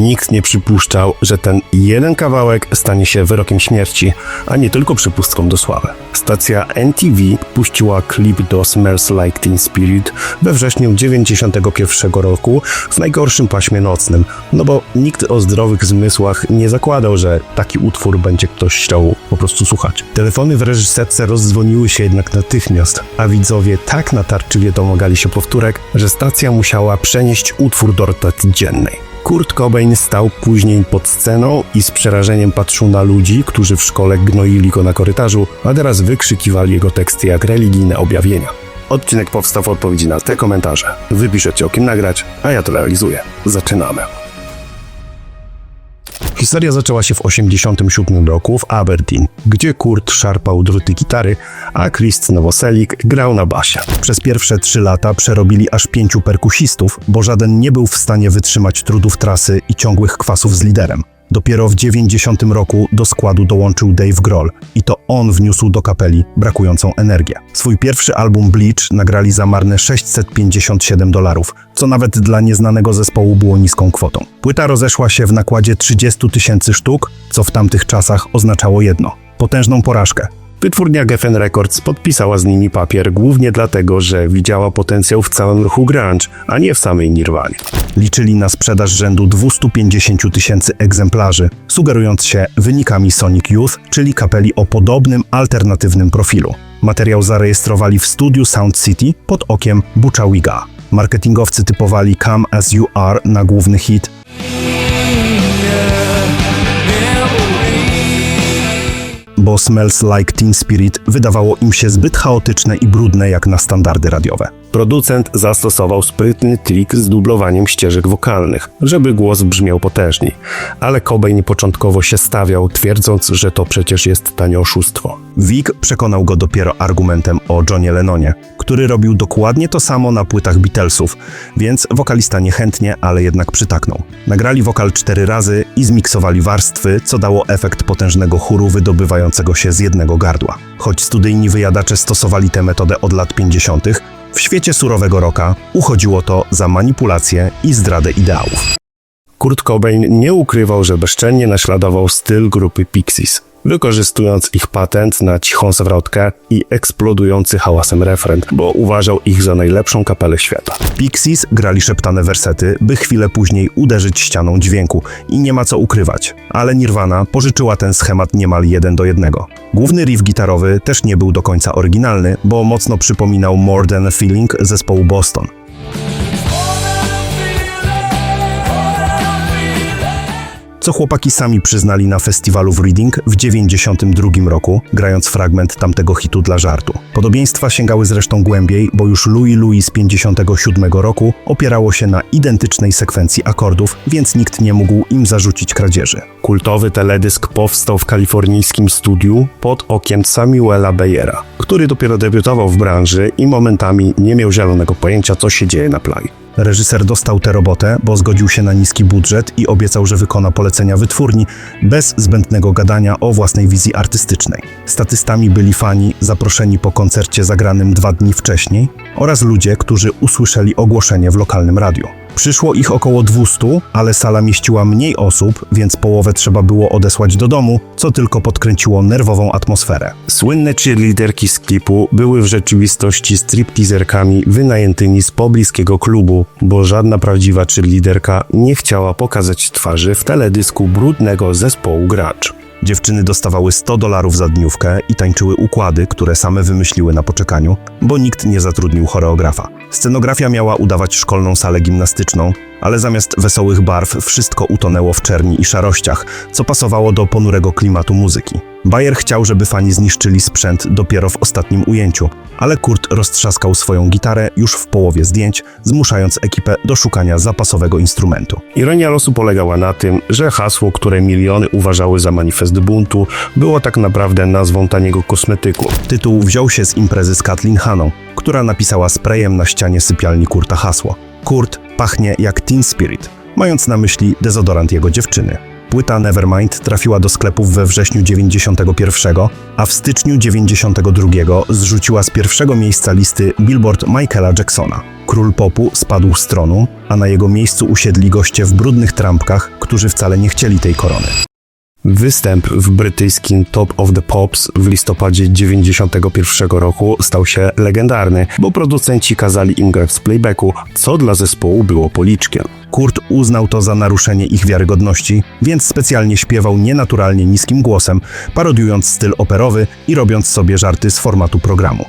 Nikt nie przypuszczał, że ten jeden kawałek stanie się wyrokiem śmierci, a nie tylko przepustką do sławy. Stacja NTV puściła klip do Smells Like Teen Spirit we wrześniu 91 roku w najgorszym paśmie nocnym, no bo nikt o zdrowych zmysłach nie zakładał, że taki utwór będzie ktoś chciał po prostu słuchać. Telefony w reżyserce rozdzwoniły się jednak natychmiast, a widzowie tak natarczywie domagali się powtórek, że stacja musiała przenieść utwór do rotacji dziennej. Kurt Cobain stał później pod sceną i z przerażeniem patrzył na ludzi, którzy w szkole gnoili go na korytarzu, a teraz wykrzykiwali jego teksty jak religijne objawienia. Odcinek powstał w odpowiedzi na te komentarze. Wypiszecie o kim nagrać, a ja to realizuję. Zaczynamy. Historia zaczęła się w 1987 roku w Aberdeen, gdzie Kurt szarpał druty gitary, a Chris Nowoselik grał na basie. Przez pierwsze trzy lata przerobili aż pięciu perkusistów, bo żaden nie był w stanie wytrzymać trudów trasy i ciągłych kwasów z liderem. Dopiero w 90 roku do składu dołączył Dave Grohl i to on wniósł do kapeli brakującą energię. Swój pierwszy album Bleach nagrali za marne 657 dolarów, co nawet dla nieznanego zespołu było niską kwotą. Płyta rozeszła się w nakładzie 30 tysięcy sztuk, co w tamtych czasach oznaczało jedno – potężną porażkę. Wytwórnia Geffen Records podpisała z nimi papier głównie dlatego, że widziała potencjał w całym ruchu grunge, a nie w samej Nirwanie. Liczyli na sprzedaż rzędu 250 tysięcy egzemplarzy, sugerując się wynikami Sonic Youth, czyli kapeli o podobnym, alternatywnym profilu. Materiał zarejestrowali w studiu Sound City pod okiem Butcha Wiga. Marketingowcy typowali Come As You Are na główny hit, bo Smells Like Teen Spirit wydawało im się zbyt chaotyczne i brudne jak na standardy radiowe. Producent zastosował sprytny trik z dublowaniem ścieżek wokalnych, żeby głos brzmiał potężniej, ale Cobain początkowo się stawiał, twierdząc, że to przecież jest tanie oszustwo. Vic przekonał go dopiero argumentem o Johnie Lennonie, który robił dokładnie to samo na płytach Beatlesów, więc wokalista niechętnie, ale jednak przytaknął. Nagrali wokal cztery razy i zmiksowali warstwy, co dało efekt potężnego chóru wydobywającego się z jednego gardła. Choć studyjni wyjadacze stosowali tę metodę od lat 50., w świecie surowego roka uchodziło to za manipulację i zdradę ideałów. Kurt Cobain nie ukrywał, że bezczelnie naśladował styl grupy Pixies, wykorzystując ich patent na cichą zwrotkę i eksplodujący hałasem refren, bo uważał ich za najlepszą kapelę świata. Pixies grali szeptane wersety, by chwilę później uderzyć ścianą dźwięku i nie ma co ukrywać, ale Nirvana pożyczyła ten schemat niemal jeden do jednego. Główny riff gitarowy też nie był do końca oryginalny, bo mocno przypominał More Than a Feeling zespołu Boston. Co chłopaki sami przyznali na festiwalu w Reading w 92 roku, grając fragment tamtego hitu dla żartu. Podobieństwa sięgały zresztą głębiej, bo już Louis Louis z 57 roku opierało się na identycznej sekwencji akordów, więc nikt nie mógł im zarzucić kradzieży. Kultowy teledysk powstał w kalifornijskim studiu pod okiem Samuela Bayera, który dopiero debiutował w branży i momentami nie miał zielonego pojęcia, co się dzieje na planie. Reżyser dostał tę robotę, bo zgodził się na niski budżet i obiecał, że wykona polecenia wytwórni bez zbędnego gadania o własnej wizji artystycznej. Statystami byli fani zaproszeni po koncercie zagranym dwa dni wcześniej oraz ludzie, którzy usłyszeli ogłoszenie w lokalnym radiu. Przyszło ich około 200, ale sala mieściła mniej osób, więc połowę trzeba było odesłać do domu, co tylko podkręciło nerwową atmosferę. Słynne cheerleaderki z klipu były w rzeczywistości stripteaserkami wynajętymi z pobliskiego klubu, bo żadna prawdziwa cheerleaderka nie chciała pokazać twarzy w teledysku brudnego zespołu gracz. Dziewczyny dostawały 100 dolarów za dniówkę i tańczyły układy, które same wymyśliły na poczekaniu, bo nikt nie zatrudnił choreografa. Scenografia miała udawać szkolną salę gimnastyczną, ale zamiast wesołych barw wszystko utonęło w czerni i szarościach, co pasowało do ponurego klimatu muzyki. Bayer chciał, żeby fani zniszczyli sprzęt dopiero w ostatnim ujęciu, ale Kurt roztrzaskał swoją gitarę już w połowie zdjęć, zmuszając ekipę do szukania zapasowego instrumentu. Ironia losu polegała na tym, że hasło, które miliony uważały za manifest buntu, było tak naprawdę nazwą taniego kosmetyku. Tytuł wziął się z imprezy z Kathleen Haną, która napisała sprayem na ścianie sypialni Kurta hasło. Kurt pachnie jak Teen Spirit, mając na myśli dezodorant jego dziewczyny. Płyta Nevermind trafiła do sklepów we wrześniu 91, a w styczniu 92 zrzuciła z pierwszego miejsca listy Billboard Michaela Jacksona. Król popu spadł z tronu, a na jego miejscu usiedli goście w brudnych trampkach, którzy wcale nie chcieli tej korony. Występ w brytyjskim Top of the Pops w listopadzie 91 roku stał się legendarny, bo producenci kazali im grać z playbacku, co dla zespołu było policzkiem. Kurt uznał to za naruszenie ich wiarygodności, więc specjalnie śpiewał nienaturalnie niskim głosem, parodiując styl operowy i robiąc sobie żarty z formatu programu.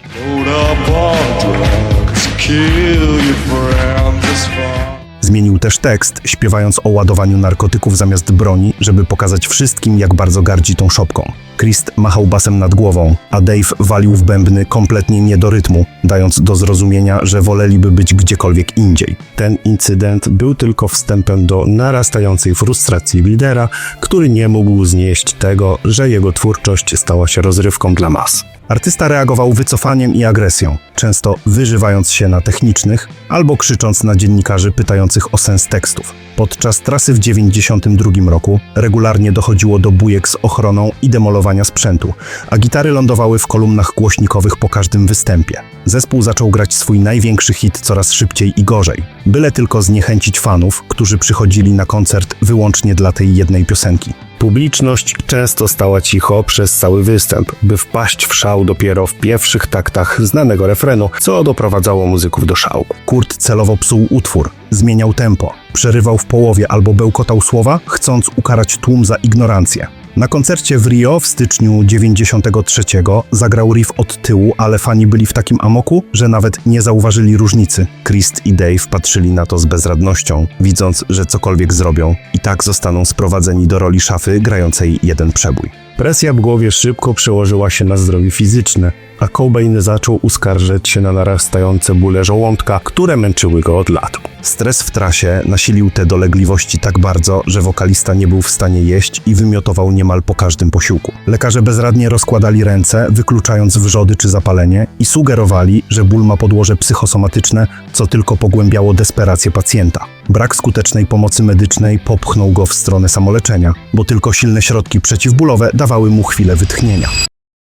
Zmienił też tekst, śpiewając o ładowaniu narkotyków zamiast broni, żeby pokazać wszystkim, jak bardzo gardzi tą szopką. Christ machał basem nad głową, a Dave walił w bębny kompletnie nie do rytmu, dając do zrozumienia, że woleliby być gdziekolwiek indziej. Ten incydent był tylko wstępem do narastającej frustracji lidera, który nie mógł znieść tego, że jego twórczość stała się rozrywką dla mas. Artysta reagował wycofaniem i agresją, często wyżywając się na technicznych albo krzycząc na dziennikarzy pytających o sens tekstów. Podczas trasy w 92 roku regularnie dochodziło do bujek z ochroną i demolowania sprzętu, a gitary lądowały w kolumnach głośnikowych po każdym występie. Zespół zaczął grać swój największy hit coraz szybciej i gorzej, byle tylko zniechęcić fanów, którzy przychodzili na koncert wyłącznie dla tej jednej piosenki. Publiczność często stała cicho przez cały występ, by wpaść w szał dopiero w pierwszych taktach znanego refrenu, co doprowadzało muzyków do szału. Kurt celowo psuł utwór, zmieniał tempo, przerywał w połowie albo bełkotał słowa, chcąc ukarać tłum za ignorancję. Na koncercie w Rio w styczniu 93 zagrał riff od tyłu, ale fani byli w takim amoku, że nawet nie zauważyli różnicy. Christ i Dave patrzyli na to z bezradnością, widząc, że cokolwiek zrobią i tak zostaną sprowadzeni do roli szafy grającej jeden przebój. Presja w głowie szybko przełożyła się na zdrowie fizyczne, a Cobain zaczął uskarżać się na narastające bóle żołądka, które męczyły go od lat. Stres w trasie nasilił te dolegliwości tak bardzo, że wokalista nie był w stanie jeść i wymiotował niemal po każdym posiłku. Lekarze bezradnie rozkładali ręce, wykluczając wrzody czy zapalenie i sugerowali, że ból ma podłoże psychosomatyczne, co tylko pogłębiało desperację pacjenta. Brak skutecznej pomocy medycznej popchnął go w stronę samoleczenia, bo tylko silne środki przeciwbólowe dawały mu chwilę wytchnienia.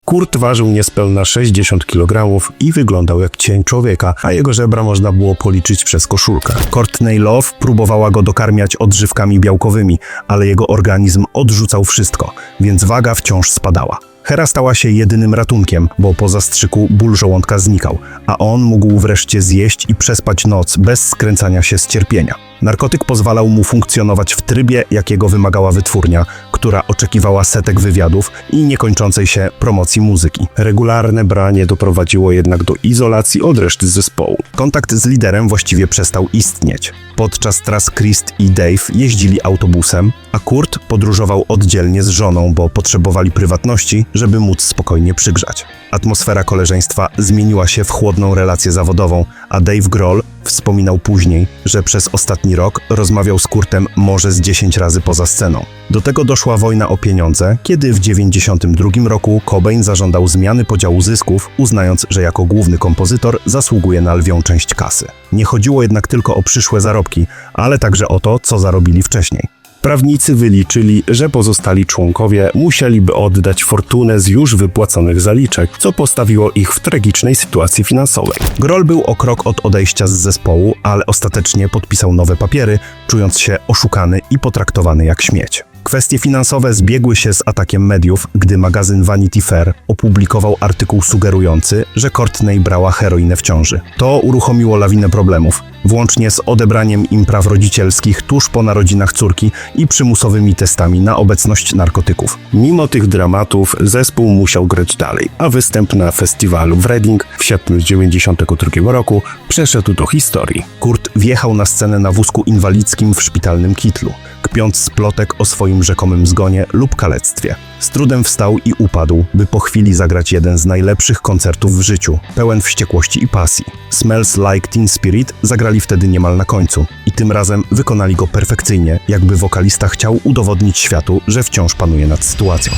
Kurt ważył niespełna 60 kg i wyglądał jak cień człowieka, a jego żebra można było policzyć przez koszulkę. Courtney Love próbowała go dokarmiać odżywkami białkowymi, ale jego organizm odrzucał wszystko, więc waga wciąż spadała. Hera stała się jedynym ratunkiem, bo po zastrzyku ból żołądka znikał, a on mógł wreszcie zjeść i przespać noc bez skręcania się z cierpienia. Narkotyk pozwalał mu funkcjonować w trybie, jakiego wymagała wytwórnia, która oczekiwała setek wywiadów i niekończącej się promocji muzyki. Regularne branie doprowadziło jednak do izolacji od reszty zespołu. Kontakt z liderem właściwie przestał istnieć. Podczas tras Christ i Dave jeździli autobusem, a Kurt podróżował oddzielnie z żoną, bo potrzebowali prywatności, żeby móc spokojnie przygrzać. Atmosfera koleżeństwa zmieniła się w chłodną relację zawodową, a Dave Grohl wspominał później, że przez ostatni rok rozmawiał z Kurtem może z 10 razy poza sceną. Do tego doszła wojna o pieniądze, kiedy w 92 roku Cobain zażądał zmiany podziału zysków, uznając, że jako główny kompozytor zasługuje na lwią część kasy. Nie chodziło jednak tylko o przyszłe zarobki, ale także o to, co zarobili wcześniej. Prawnicy wyliczyli, że pozostali członkowie musieliby oddać fortunę z już wypłaconych zaliczek, co postawiło ich w tragicznej sytuacji finansowej. Grohl był o krok od odejścia z zespołu, ale ostatecznie podpisał nowe papiery, czując się oszukany i potraktowany jak śmieć. Kwestie finansowe zbiegły się z atakiem mediów, gdy magazyn Vanity Fair opublikował artykuł sugerujący, że Courtney brała heroinę w ciąży. To uruchomiło lawinę problemów, włącznie z odebraniem im praw rodzicielskich tuż po narodzinach córki i przymusowymi testami na obecność narkotyków. Mimo tych dramatów zespół musiał grać dalej, a występ na festiwalu w Reading w sierpniu 1992 roku przeszedł do historii. Kurt wjechał na scenę na wózku inwalidzkim w szpitalnym kitlu, kpiąc z plotek o swoim rzekomym zgonie lub kalectwie. Z trudem wstał i upadł, by po chwili zagrać jeden z najlepszych koncertów w życiu, pełen wściekłości i pasji. Smells Like Teen Spirit zagrali wtedy niemal na końcu i tym razem wykonali go perfekcyjnie, jakby wokalista chciał udowodnić światu, że wciąż panuje nad sytuacją.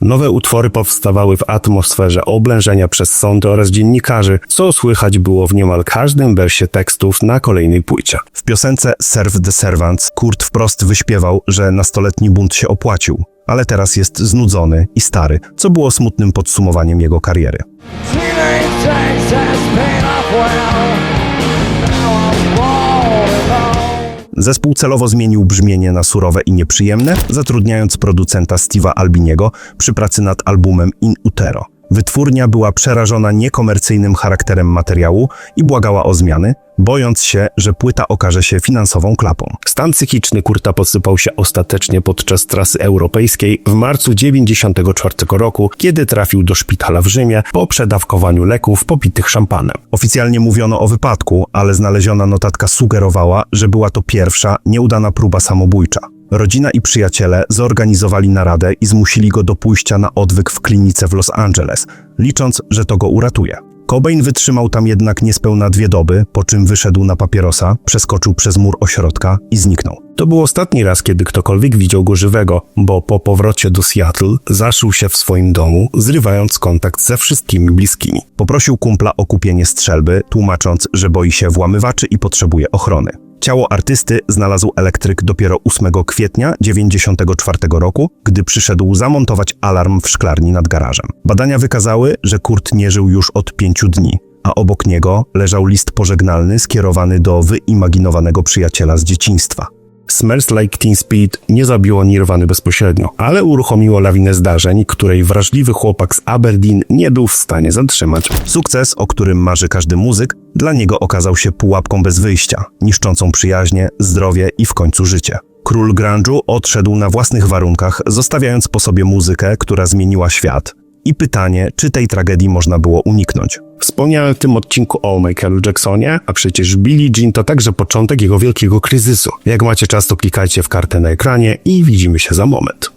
Nowe utwory powstawały w atmosferze oblężenia przez sądy oraz dziennikarzy, co słychać było w niemal każdym wersie tekstów na kolejnej płycie. W piosence Serve the Servants Kurt wprost wyśpiewał, że nastoletni bunt się opłacił, ale teraz jest znudzony i stary, co było smutnym podsumowaniem jego kariery. Zespół celowo zmienił brzmienie na surowe i nieprzyjemne, zatrudniając producenta Steve'a Albiniego przy pracy nad albumem In Utero. Wytwórnia była przerażona niekomercyjnym charakterem materiału i błagała o zmiany, bojąc się, że płyta okaże się finansową klapą. Stan psychiczny Kurta posypał się ostatecznie podczas trasy europejskiej w marcu 1994 roku, kiedy trafił do szpitala w Rzymie po przedawkowaniu leków popitych szampanem. Oficjalnie mówiono o wypadku, ale znaleziona notatka sugerowała, że była to pierwsza, nieudana próba samobójcza. Rodzina i przyjaciele zorganizowali naradę i zmusili go do pójścia na odwyk w klinice w Los Angeles, licząc, że to go uratuje. Cobain wytrzymał tam jednak niespełna dwie doby, po czym wyszedł na papierosa, przeskoczył przez mur ośrodka i zniknął. To był ostatni raz, kiedy ktokolwiek widział go żywego, bo po powrocie do Seattle zaszył się w swoim domu, zrywając kontakt ze wszystkimi bliskimi. Poprosił kumpla o kupienie strzelby, tłumacząc, że boi się włamywaczy i potrzebuje ochrony. Ciało artysty znalazł elektryk dopiero 8 kwietnia 1994 roku, gdy przyszedł zamontować alarm w szklarni nad garażem. Badania wykazały, że Kurt nie żył już od pięciu dni, a obok niego leżał list pożegnalny skierowany do wyimaginowanego przyjaciela z dzieciństwa. Smells Like Teen Spirit nie zabiło Nirwany bezpośrednio, ale uruchomiło lawinę zdarzeń, której wrażliwy chłopak z Aberdeen nie był w stanie zatrzymać. Sukces, o którym marzy każdy muzyk, dla niego okazał się pułapką bez wyjścia, niszczącą przyjaźnie, zdrowie i w końcu życie. Król grunge'u odszedł na własnych warunkach, zostawiając po sobie muzykę, która zmieniła świat. I pytanie, czy tej tragedii można było uniknąć. Wspomniałem w tym odcinku o Michaelu Jacksonie, a przecież Billie Jean to także początek jego wielkiego kryzysu. Jak macie czas, to klikajcie w kartę na ekranie i widzimy się za moment.